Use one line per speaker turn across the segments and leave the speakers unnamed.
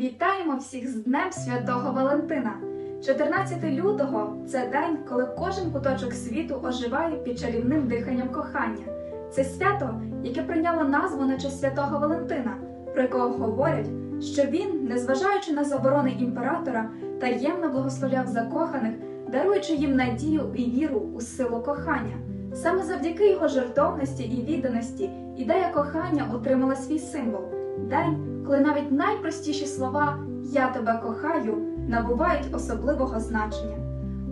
Вітаємо всіх з Днем Святого Валентина! 14 лютого це день, коли кожен куточок світу оживає під чарівним диханням кохання. Це свято, яке прийняло назву на честь святого Валентина, про якого говорять, що він, незважаючи на заборони імператора, таємно благословляв закоханих, даруючи їм надію і віру у силу кохання. Саме завдяки його жертовності і відданості ідея кохання отримала свій символ день, коли навіть найпростіші слова Я тебе кохаю набувають особливого значення.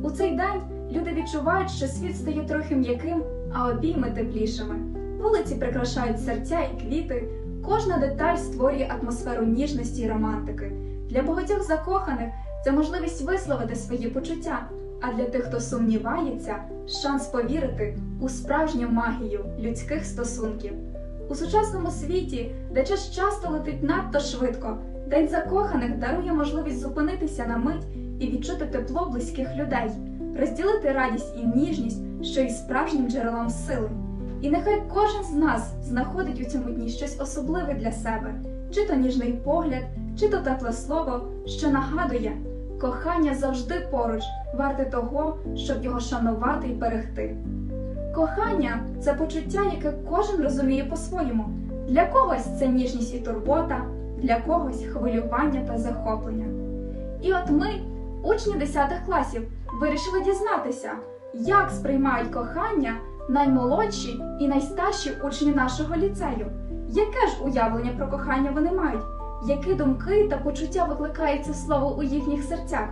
У цей день люди відчувають, що світ стає трохи м'яким, а обійми теплішими. Вулиці прикрашають серця і квіти. Кожна деталь створює атмосферу ніжності і романтики. Для багатьох закоханих це можливість висловити свої почуття. А для тих, хто сумнівається, шанс повірити у справжню магію людських стосунків. У сучасному світі, де час часто летить надто швидко, День закоханих дарує можливість зупинитися на мить і відчути тепло близьких людей, розділити радість і ніжність, що є справжнім джерелом сили. І нехай кожен з нас знаходить у цьому дні щось особливе для себе, чи то ніжний погляд, чи то тепле слово, що нагадує, кохання завжди поруч, варте того, щоб його шанувати і берегти. Кохання це почуття, яке кожен розуміє по-своєму. Для когось це ніжність і турбота, для когось хвилювання та захоплення. І от ми, учні 10 класів, вирішили дізнатися, як сприймають кохання наймолодші і найстарші учні нашого ліцею. Яке ж уявлення про кохання вони мають? Які думки та почуття викликає це слово у їхніх серцях?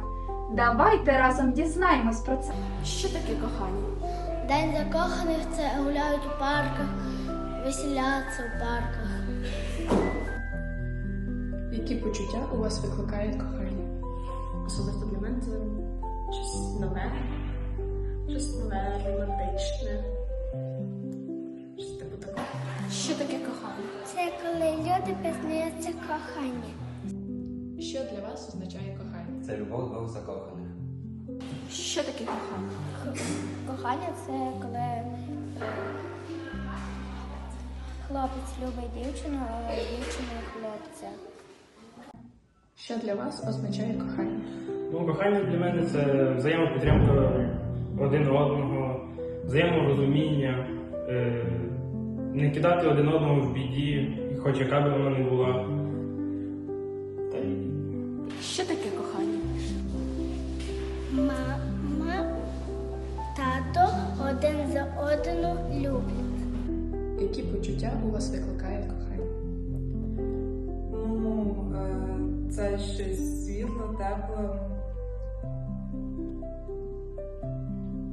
Давайте разом дізнаємось про це.
Що таке кохання?
День закоханих це гуляють у парках, веселяться у парках.
Які почуття у вас викликає кохання?
Особисто для мене це щось нове, щось нове, романтичне. Щось типу такого.
Що таке кохання?
Це коли люди пізнаються кохання.
Що для вас означає кохання?
Це любов двох закоханих.
Що таке кохання?
Кохання це коли е, хлопець любить дівчину, а дівчина хлопця.
Що для вас означає кохання?
Ну, кохання для мене це взаємопідтримка один одного, взаєморозуміння, е, не кидати один одного в біді, хоч яка би вона не була. Та й
Що таке кохання?
Мама, тато один за одну люблять.
Які почуття у вас викликає кохання?
Ну, е, це щось світло, тепле.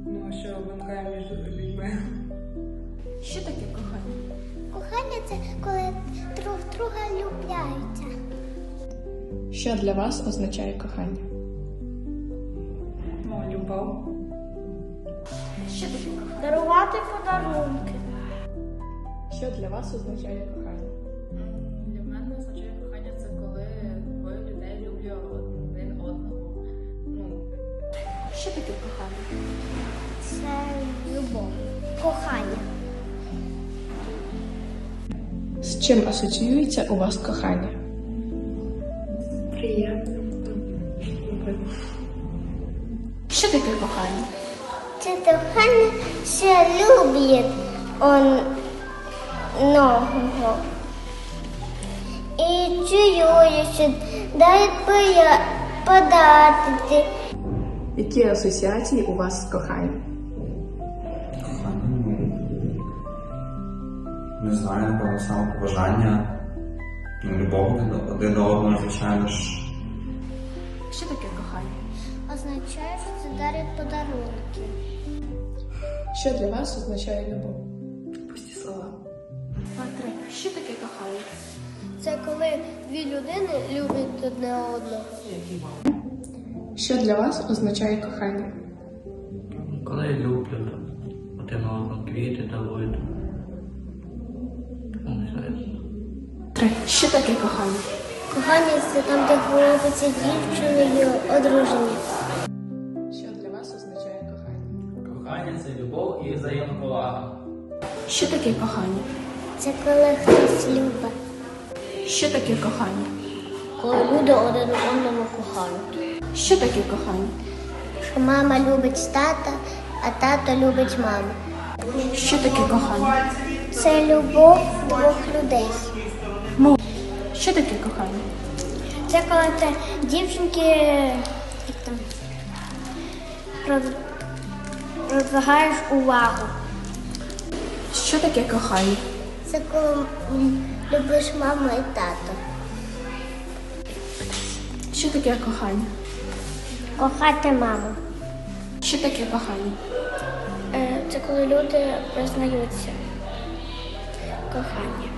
Ну, що виникає між людьми.
Що таке кохання?
Кохання це коли друг друга любляються.
Що для вас означає кохання?
Ну, любов.
Що таке кохання?
Дарувати подарунки.
Що для вас означає кохання?
Для мене означає кохання це коли двоє людей люблять один одного. Ну,
Що таке кохання?
Це любов. Кохання.
З чим асоціюється у вас кохання?
приємно.
Що таке кохання?
Що люблять он нового. І чує, що поя- подати.
Які асоціації у вас з коханням?
Кохання, ну, не знаю, напевно, самоповажання, ну, любов один до- один до одного, звичайно ж.
Що таке кохання?
Означає, що це дарять подарунки.
Що для вас означає любов?
Пусті слова.
Два-три. Що таке кохання?
Це коли дві людини люблять одне одного.
Що для вас означає кохання?
Коли люблять один одного квіти дарують. Ну,
Три. Що таке кохання?
Кохання це там, де і дівчиною одружені.
Що для вас означає кохання?
Кохання це любов і взаємоповага.
Що таке кохання?
Це коли хтось любить.
Що таке кохання?
коли люди один одному кохають.
Що таке кохання?
Що мама любить тата, а тато любить маму.
Що таке кохання?
Це любов двох людей.
Що таке кохання?
Це коли ти дівчинки як там, роз- розвиваєш увагу.
Що таке кохання?
Це коли любиш маму і тато.
Що таке кохання?
Кохати маму.
Що таке кохання?
Е, Це коли люди признаються. Кохання.